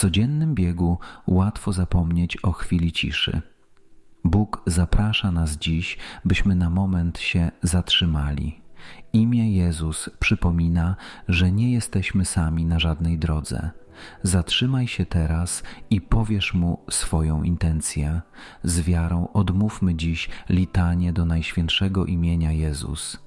codziennym biegu łatwo zapomnieć o chwili ciszy. Bóg zaprasza nas dziś, byśmy na moment się zatrzymali. Imię Jezus przypomina, że nie jesteśmy sami na żadnej drodze. Zatrzymaj się teraz i powiesz mu swoją intencję. Z wiarą odmówmy dziś litanie do najświętszego imienia Jezus.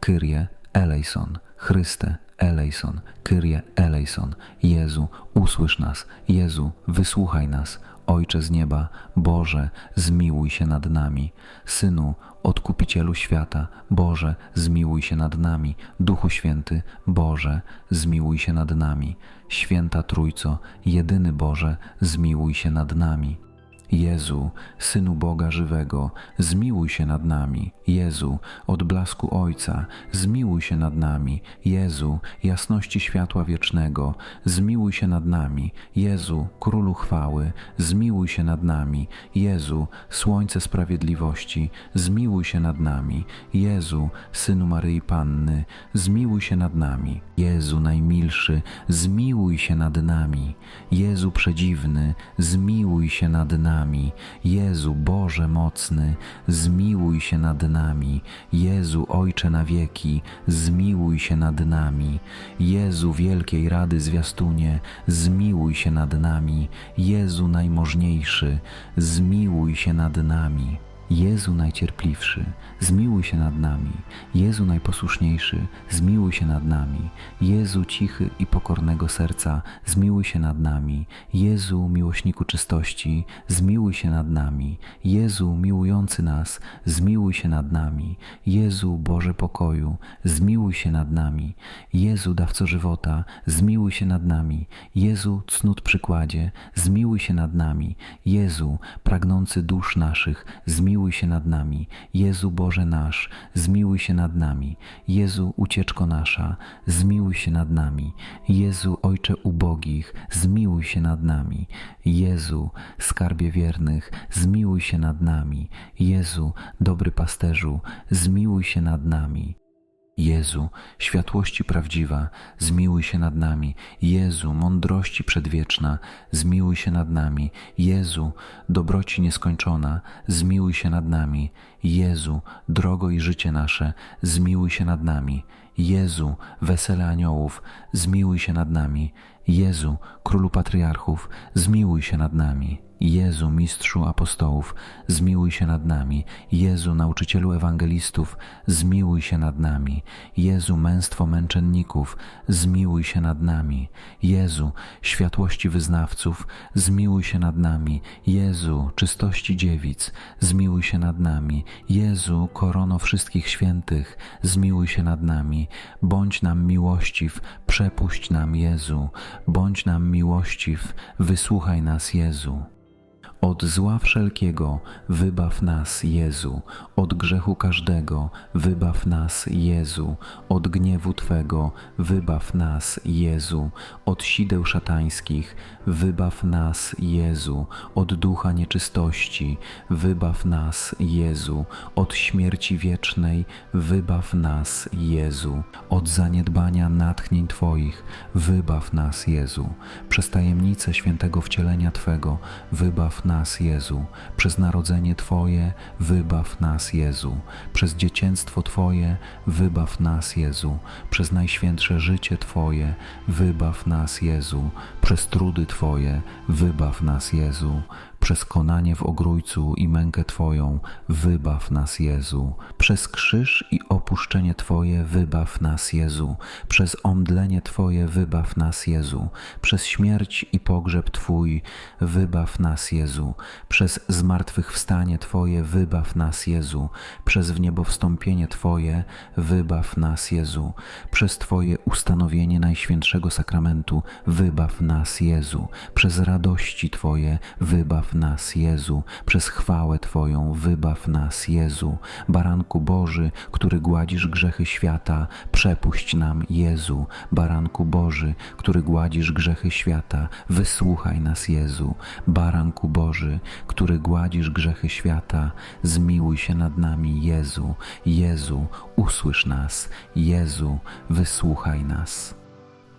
Kyrie eleison, Chryste eleison, Kyrie eleison, Jezu, usłysz nas, Jezu, wysłuchaj nas, Ojcze z nieba, Boże, zmiłuj się nad nami. Synu, Odkupicielu świata, Boże, zmiłuj się nad nami. Duchu Święty, Boże, zmiłuj się nad nami. Święta Trójco, jedyny Boże, zmiłuj się nad nami. Jezu, Synu Boga żywego, zmiłuj się nad nami. Jezu, od blasku Ojca, zmiłuj się nad nami. Jezu, jasności światła wiecznego, zmiłuj się nad nami. Jezu, Królu chwały, zmiłuj się nad nami. Jezu, Słońce sprawiedliwości, zmiłuj się nad nami. Jezu, Synu Maryi Panny, zmiłuj się nad nami. Jezu najmilszy, zmiłuj się nad nami. Jezu przedziwny, zmiłuj się nad nami. Jezu Boże mocny, zmiłuj się nad nami. Jezu Ojcze na wieki, zmiłuj się nad nami. Jezu Wielkiej Rady Zwiastunie, zmiłuj się nad nami. Jezu Najmożniejszy, zmiłuj się nad nami. Jezu Najcierpliwszy, zmiłuj się nad nami. Jezu Najposłuszniejszy, zmiłuj się nad nami. Jezu Cichy i pokornego serca, zmiłuj się nad nami. Jezu Miłośniku czystości, zmiłuj się nad nami. Jezu Miłujący nas, zmiłuj się nad nami. Jezu Boże Pokoju, zmiłuj się nad nami. Jezu Dawco Żywota, zmiłuj się nad nami. Jezu Cnót Przykładzie, zmiłuj się nad nami. Jezu Pragnący dusz naszych, zmiłuj zmiłuj się nad nami. Jezu Boże nasz, zmiłuj się nad nami. Jezu ucieczko nasza, zmiłuj się nad nami. Jezu Ojcze ubogich, zmiłuj się nad nami. Jezu skarbie wiernych, zmiłuj się nad nami. Jezu dobry pasterzu, zmiłuj się nad nami. Jezu, światłości prawdziwa, zmiłuj się nad nami. Jezu, mądrości przedwieczna, zmiłuj się nad nami. Jezu, dobroci nieskończona, zmiłuj się nad nami. Jezu, drogo i życie nasze, zmiłuj się nad nami. Jezu, wesele aniołów, zmiłuj się nad nami. Jezu, królu patriarchów, zmiłuj się nad nami. Jezu, mistrzu apostołów, zmiłuj się nad nami. Jezu, nauczycielu ewangelistów, zmiłuj się nad nami. Jezu, męstwo męczenników, zmiłuj się nad nami. Jezu, światłości wyznawców, zmiłuj się nad nami. Jezu, czystości dziewic, zmiłuj się nad nami. Jezu, korono wszystkich świętych, zmiłuj się nad nami. Bądź nam miłościw, przepuść nam Jezu. Bądź nam miłościw, wysłuchaj nas Jezu. Od zła wszelkiego wybaw nas, Jezu, od grzechu każdego wybaw nas, Jezu, od gniewu Twego wybaw nas, Jezu, od sideł szatańskich wybaw nas, Jezu, od ducha nieczystości wybaw nas, Jezu, od śmierci wiecznej wybaw nas, Jezu, od zaniedbania natchnień Twoich wybaw nas, Jezu, przez tajemnicę świętego wcielenia Twego wybaw nas, nas, Jezu, przez narodzenie Twoje wybaw nas, Jezu, przez dziecięctwo Twoje wybaw nas, Jezu, przez najświętsze życie Twoje wybaw nas, Jezu, przez trudy Twoje wybaw nas, Jezu, przez konanie w ogrójcu i mękę Twoją wybaw nas, Jezu. Przez krzyż i opuszczenie Twoje wybaw nas, Jezu. Przez omdlenie Twoje wybaw nas, Jezu. Przez śmierć i pogrzeb Twój wybaw nas, Jezu. Przez zmartwychwstanie Twoje wybaw nas, Jezu. Przez wniebowstąpienie Twoje wybaw nas, Jezu. Przez Twoje ustanowienie Najświętszego Sakramentu wybaw nas, Jezu. Przez radości Twoje wybaw nas, Jezu, przez chwałę Twoją wybaw nas, Jezu. Baranku Boży, który gładzisz grzechy świata, przepuść nam, Jezu. Baranku Boży, który gładzisz grzechy świata, wysłuchaj nas, Jezu. Baranku Boży, który gładzisz grzechy świata, zmiłuj się nad nami, Jezu. Jezu, usłysz nas, Jezu, wysłuchaj nas.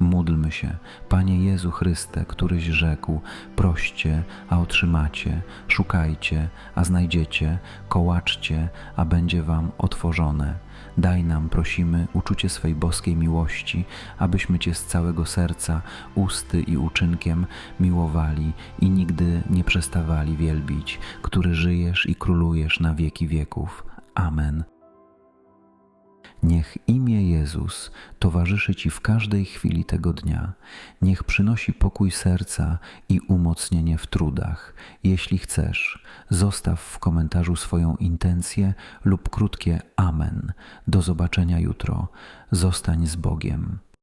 Módlmy się, Panie Jezu Chryste, któryś rzekł: Proście, a otrzymacie, szukajcie, a znajdziecie, kołaczcie, a będzie wam otworzone. Daj nam, prosimy, uczucie swej boskiej miłości, abyśmy Cię z całego serca, usty i uczynkiem miłowali i nigdy nie przestawali wielbić, który żyjesz i królujesz na wieki wieków. Amen. Niech imię Jezus towarzyszy Ci w każdej chwili tego dnia. Niech przynosi pokój serca i umocnienie w trudach. Jeśli chcesz, zostaw w komentarzu swoją intencję lub krótkie Amen. Do zobaczenia jutro. Zostań z Bogiem.